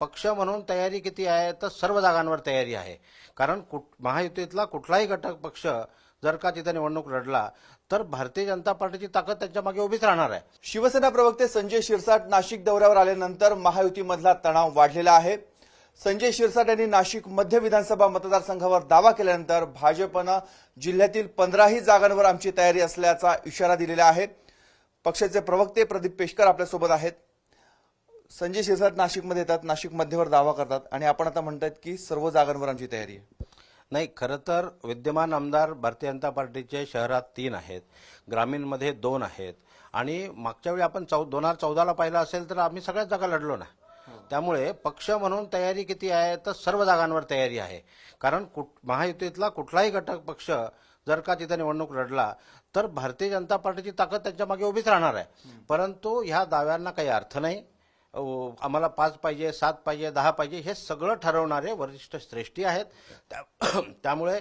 पक्ष म्हणून तयारी किती आहे तर सर्व जागांवर तयारी आहे. कारण कुठ महायुतीतला कुठलाही घटक पक्ष जर का तिथे निवडणूक लढला तर भारतीय जनता पार्टीची ताकद त्यांच्या मागे उभीच राहणार आहे. शिवसेना प्रवक्ते संजय शिरसाट नाशिक दौऱ्यावर आल्यानंतर महायुतीमधला तणाव वाढलेला आहे. संजय शिरसाट यांनी नाशिक मध्य विधानसभा मतदारसंघावर दावा केल्यानंतर भाजपनं जिल्ह्यातील पंधराही जागांवर आमची तयारी असल्याचा इशारा दिलेला आहे. पक्षाचे प्रवक्ते प्रदीप पेशकर आपल्यासोबत आहेत. संजय शिरसाट नाशिकमध्ये येतात नाशिक मध्यवर दावा करतात आणि आपण आता म्हणतात की सर्व जागांवर आमची तयारी आहे. नाही खरं तर विद्यमान आमदार भारतीय जनता पार्टीचे शहरात तीन आहेत ग्रामीणमध्ये दोन आहेत आणि मागच्या वेळी आपण चौ दोन हजार चौदाला पाहिलं असेल तर आम्ही सगळ्याच जागा लढलो ना. त्यामुळे पक्ष म्हणून तयारी किती आहे तर सर्व जागांवर तयारी आहे. कारण कुठ महायुतीतला कुठलाही घटक पक्ष जर का तिथे निवडणूक लढला तर भारतीय जनता पार्टीची ताकद त्यांच्या मागे उभीच राहणार आहे. परंतु ह्या दाव्यांना काही अर्थ नाही. आम्हाला पाच पाहिजे सात पाहिजे दहा पाहिजे हे सगळं ठरवणारे वरिष्ठ श्रेष्ठी आहेत. त्या- त्यामुळे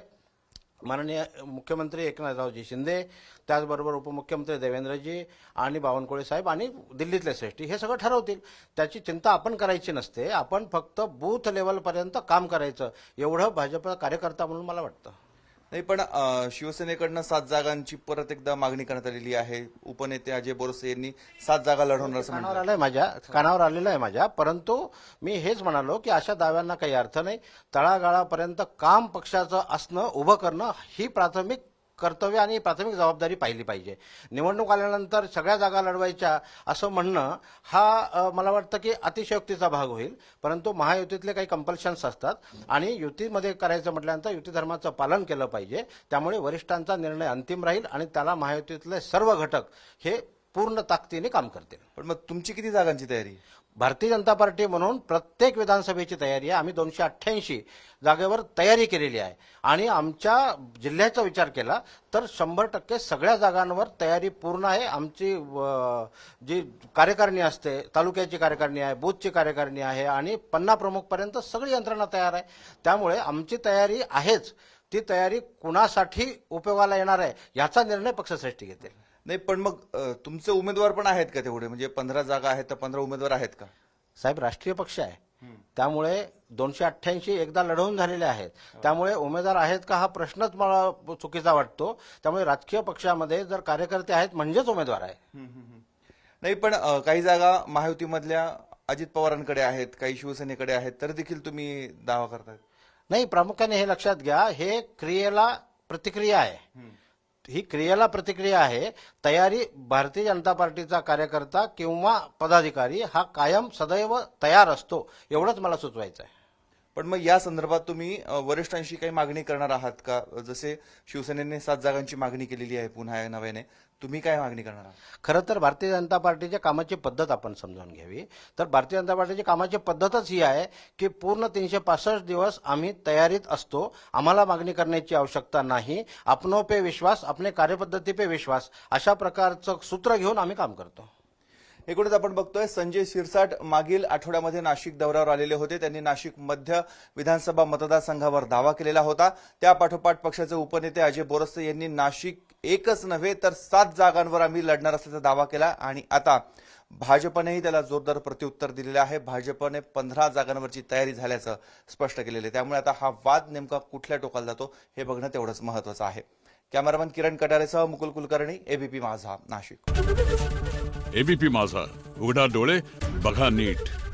माननीय मुख्यमंत्री एकनाथरावजी शिंदे त्याचबरोबर उपमुख्यमंत्री देवेंद्रजी आणि बावनकुळे साहेब आणि दिल्लीतले श्रेष्ठी हे सगळं ठरवतील. त्याची चिंता आपण करायची नसते. आपण फक्त बूथ लेवलपर्यंत काम करायचं. एवढं भाजप कार्यकर्ता म्हणून मला वाटतं. नाही पण शिवसेनेकडनं सात जागांची परत एकदा मागणी करण्यात आलेली आहे. उपनेते अजय बोरसे यांनी सात जागा लढवणार असं कानावर म्हणतात आलंय माझ्या कानावर आलेलं आहे माझ्या परंतु मी हेच म्हणालो की अशा दाव्यांना काही अर्थ नाही. तळागाळापर्यंत काम पक्षाचं असणं उभं करणं ही प्राथमिक कर्तव्य आणि प्राथमिक जबाबदारी पाहिली पाहिजे. निवडणूक आल्यानंतर सगळ्या जागा लढवायच्या असं म्हणणं हा मला वाटतं की अतिशयोक्तीचा भाग होईल. परंतु महायुतीतले काही कंपल्शन्स असतात आणि युतीमध्ये करायचं म्हटल्यानंतर युती धर्माचं पालन केलं पाहिजे. त्यामुळे वरिष्ठांचा निर्णय अंतिम राहील आणि त्याला महायुतीतले सर्व घटक हे पूर्ण ताकदीने काम करतील. पण मग तुमची किती जागांची तयारी? भारतीय जनता पार्टी म्हणून प्रत्येक विधानसभेची तयारी आहे. आम्ही दोनशे अठ्ठ्याऐंशी जागेवर तयारी केलेली आहे. आणि आमच्या जिल्ह्याचा विचार केला तर शंभर टक्के सगळ्या जागांवर तयारी पूर्ण आहे. आमची जी कार्यकारिणी असते तालुक्याची कार्यकारिणी आहे बूथची कार्यकारिणी आहे आणि पन्ना प्रमुखपर्यंत सगळी यंत्रणा तयार आहे. त्यामुळे आमची तयारी आहेच. ती तयारी कुणासाठी उपयोगाला येणार आहे याचा निर्णय पक्षश्रेष्ठी घेतील. नाही पण मग तुमचे उमेदवार पण आहेत का तेवढे? म्हणजे पंधरा जागा आहेत तर पंधरा उमेदवार आहेत का? साहेब राष्ट्रीय पक्ष आहे. त्यामुळे दोनशे अठ्ठ्याऐंशी एकदा लढवून झालेले आहेत. त्यामुळे उमेदवार आहेत का हा प्रश्नच मला चुकीचा वाटतो. त्यामुळे राजकीय पक्षामध्ये जर कार्यकर्ते आहेत म्हणजेच उमेदवार आहे. नाही पण काही जागा महायुतीमधल्या अजित पवारांकडे आहेत काही शिवसेनेकडे आहेत तरी देखील तुम्ही दावा करताय. नाही प्रामुख्याने हे लक्षात घ्या हे क्रियेला प्रतिक्रिया आहे. ही क्रियेला प्रतिक्रिया आहे तयारी भारतीय जनता पार्टीचा कार्यकर्ता किंवा पदाधिकारी हा कायम सदैव तयार असतो एवढंच मला सुचवायचं आहे पण मग या संदर्भात तुम्ही वरिष्ठांशी काही मागणी करणार आहात का? जसे शिवसेनेने सात जागांची मागणी केलेली आहे पुन्हा नव्याने. तुम्ही काय मागणी करणार आहात? खरं तर भारतीय जनता पार्टीच्या कामाची पद्धत आपण समजावून घ्यावी. तर भारतीय जनता पार्टीची कामाची पद्धतच ही आहे की पूर्ण तीनशे पासष्ट दिवस आम्ही तयारीत असतो. आम्हाला मागणी करण्याची आवश्यकता नाही. आपनो पे विश्वास आपले कार्यपद्धती पे विश्वास अशा प्रकारचं सूत्र घेऊन आम्ही काम करतो. एकूणच आपण बघतोय संजय शिरसाट मागील आठवड्यामध्ये नाशिक दौऱ्यावर आलेले होते. त्यांनी नाशिक मध्य विधानसभा मतदारसंघावर दावा केलेला होता. त्या पाठोपाठ पक्षाचे उपनेते अजय बोरस्ते यांनी नाशिक एकच नव्हे तर सात जागांवर आम्ही लढणार असल्याचा दावा केला आणि आता भाजपनेही त्याला जोरदार प्रत्युत्तर दिलेलं आहे. भाजपने पंधरा जागांवरची तयारी झाल्याचं स्पष्ट केलेलं आहे. त्यामुळे आता हा वाद नेमका कुठल्या टोकाला जातो हे बघणं तेवढंच महत्वाचं आहे. कॅमेरामन किरण कटारेसह मुकुल कुलकर्णी एबीपी माझा नाशिक. एबीपी माझा. उघडा डोळे बघा नीट.